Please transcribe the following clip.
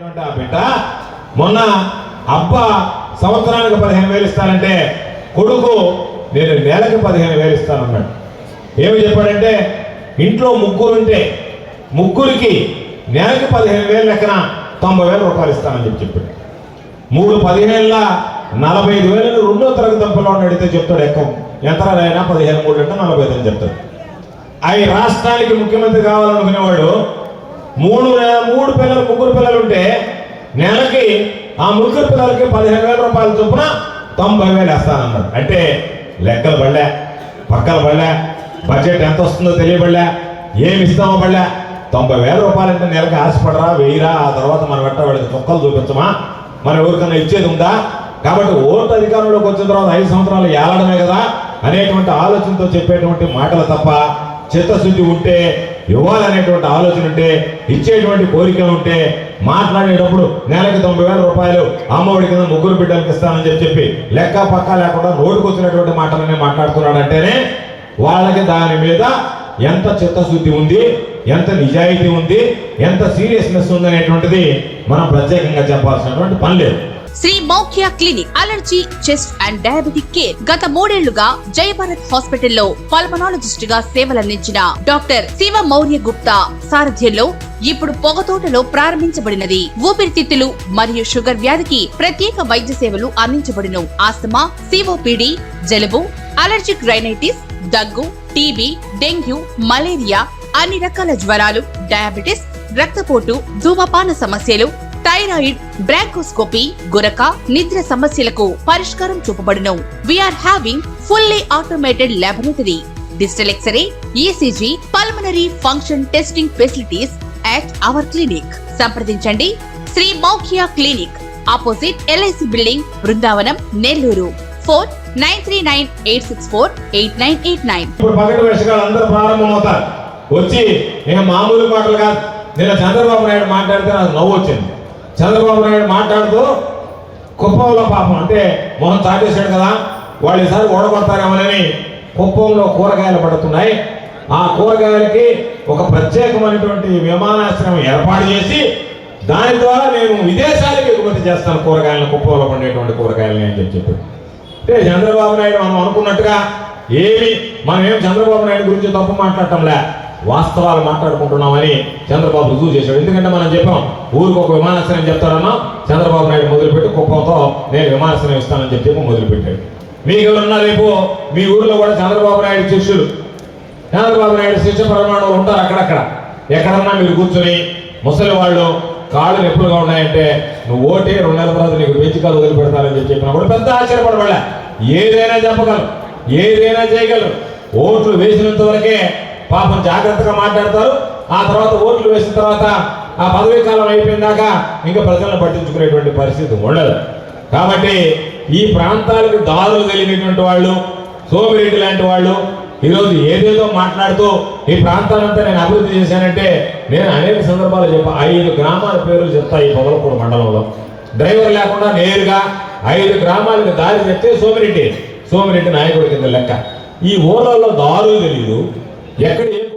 అనేటువంటి ఆ బిడ్డ మొన్న అబ్బ సంవత్సరానికి పదిహేను వేలు ఇస్తానంటే కొడుకు నేను నెలకి పదిహేను వేలు ఇస్తానన్నాడు. ఏమి చెప్పాడంటే ఇంట్లో ముగ్గురుంటే ముగ్గురికి నెలకి పదిహేను వేలు లెక్కన తొంభై వేల రూపాయలు ఇస్తానని చెప్పి చెప్పాడు. మూడు పదిహేనుల నలభై ఐదు వేలు రెండో తరగతి దంపలో అడిగితే చెప్తాడు ఎక్కం ఎంతరాలైనా పదిహేను మూడు అంటే నలభై ఐదు అని చెప్తాడు. అవి రాష్ట్రానికి ముఖ్యమంత్రి కావాలనుకునేవాడు మూడు మూడు పిల్లలు ముగ్గురు పిల్లలు ఉంటే నెలకి ఆ ముగ్గురు పిల్లలకి పదిహేను వేల రూపాయల చొప్పున తొంభై వేలు వేస్తానన్నారు అంటే లెక్కలు పడలే పక్కలు పడలే బడ్జెట్ ఎంత వస్తుందో తెలియబడలే ఏమి ఇస్తామో పడలే. తొంభై వేల రూపాయలు అంటే నెలకి ఆశపడరా వెయ్యిరా ఆ తర్వాత మనం వెంట వాళ్ళకి చుక్కలు చూపించమా? మన ఎవరికైనా ఇచ్చేది ఉందా? కాబట్టి ఓటు అధికారంలోకి వచ్చిన తర్వాత ఐదు సంవత్సరాలు ఏలడమే కదా అనేటువంటి ఆలోచనతో చెప్పేటువంటి మాటలు తప్ప చిత్తశుద్ధి ఉంటే ఇవ్వాలనేటువంటి ఆలోచన ఉంటే ఇచ్చేటువంటి కోరిక ఉంటే మాట్లాడేటప్పుడు నెలకి తొంభై వేల రూపాయలు అమ్మఒడి కింద ముగ్గురు బిడ్డలకు ఇస్తానని చెప్పి చెప్పి లెక్క పక్క లేకుండా రోడ్డుకు వచ్చినటువంటి మాటలనే మాట్లాడుతున్నాడంటేనే వాళ్ళకి దాని మీద ఎంత చిత్తశుద్ధి ఉంది ఎంత నిజాయితీ ఉంది ఎంత సీరియస్నెస్ ఉంది అనేటువంటిది మనం ప్రత్యేకంగా చెప్పాల్సినటువంటి పని లేదు. Shri Maukhya clinic allergy chest and diabetic care గత మూడేళ్ళుగా జయభారత్ హాస్పిటల్లో పల్మనాలజిస్ట్గా సేవలందించిన డాక్టర్ శివ మౌర్య గుప్తా సారథ్యంలో ఇప్పుడు పొగతోటలో ప్రారంభించబడినది. ఊపిరితిత్తులు మరియు షుగర్ వ్యాధికి ప్రత్యేక వైద్య సేవలు అందించబడును. ఆస్తమా సిఓపిడి జలుబు అలర్జిక్ రైనైటిస్ దగ్గు టీబీ డెంగ్యూ మలేరియా అన్ని రకాల జ్వరాలు డయాబెటిస్ రక్తపోటు ధూమపాన సమస్యలు థైరాయిడ్ బ్రాంకోస్కోపీ గురక నిద్ర సమస్యలకు పరిష్కారం చూపబడును. We are having fully automated laboratory digital X-ray ECG pulmonary function testing facilities at our clinic సంప్రదించండి. Shri Maukhiya clinic opposite LIC building Brindavanam Nellore. Four nine three nine eight six four eight nine eight nine. ఇప్పుడు పగటి వేషకాలు అందరూ ప్రారంభమవుతారు. వచ్చి మామూలు మాటలు కాదు. నిన్న చంద్రబాబు నాయుడు మాట్లాడితే నాకు నవ్వు వచ్చింది. చంద్రబాబు నాయుడు మాట్లాడుతూ కుప్పంలో పాపం. అంటే మొహం చాటేశాడు కదా వాళ్ళు ఈసారి ఓడగొడతారేమోనని కుప్పంలో కూరగాయలు పడుతున్నాయి. ఆ కూరగాయలకి ఒక ప్రత్యేకమైనటువంటి విమానాశ్రయం ఏర్పాటు చేసి దాని ద్వారా నేను విదేశాలకు ఎగుమతి చేస్తాను కూరగాయలను కుప్పంలో పండేటువంటి కూరగాయలని అని చెప్పి చెప్పాడు. అంటే చంద్రబాబు నాయుడు మనం అనుకున్నట్టుగా ఏమి మనం ఏం చంద్రబాబు నాయుడు గురించి తప్పు మాట్లాడటంలే. వాస్తవాలు మాట్లాడుకుంటున్నామని చంద్రబాబు రుజువు చేశాడు. ఎందుకంటే మనం చెప్పాం ఊరికి ఒక విమానాశ్రయం చెప్తారన్నా చంద్రబాబు నాయుడు మొదలుపెట్టి కుప్పంతో నేను విమానాశ్రయం ఇస్తానని చెప్పి మొదలుపెట్టాడు. మీకు ఎవరన్నా రేపు మీ ఊర్లో కూడా చంద్రబాబు నాయుడు శిష్యులు చంద్రబాబు నాయుడు శిష్య ప్రమాణాలు ఉంటారు అక్కడక్కడ. ఎక్కడన్నా మీరు కూర్చొని ముసలి వాళ్ళు కాళ్ళు నొప్పులుగా ఉన్నాయంటే నువ్వు ఓటే రెండు నెలల తర్వాత నీకు పెంచికాలు వదిలిపెడతారని చెప్పి చెప్పినప్పుడు పెద్ద ఆశ్చర్యపడవాళ్ళ ఏదైనా చెప్పగలరు ఏదైనా చేయగలరు. ఓట్లు వేసినంత వరకే పాపం జాగ్రత్తగా మాట్లాడతారు. ఆ తర్వాత ఓట్లు వేసిన తర్వాత ఆ పదవీ కాలం అయిపోయిందాక ఇంకా ప్రజలను పట్టించుకునేటువంటి పరిస్థితి ఉండదు. కాబట్టి ఈ ప్రాంతాలకు దారులు తెలియనటువంటి వాళ్ళు సోమిరెడ్డి లాంటి వాళ్ళు ఈరోజు ఏదేదో మాట్లాడుతూ ఈ ప్రాంతాలంతా నేను అభివృద్ధి చేశానంటే నేను అనేక సందర్భాలు చెప్పా. ఐదు గ్రామాల పేర్లు చెప్తా ఈ పొదలపూడి మండలంలో. డ్రైవర్ లేకుండా నేరుగా ఐదు గ్రామాలకు దారి చెప్తే సోమిరెడ్డి సోమిరెడ్డి నాయకుడి కింద లెక్క. ఈ ఊళ్ళలో దారులు తెలియదు ఎక్కడ ఏం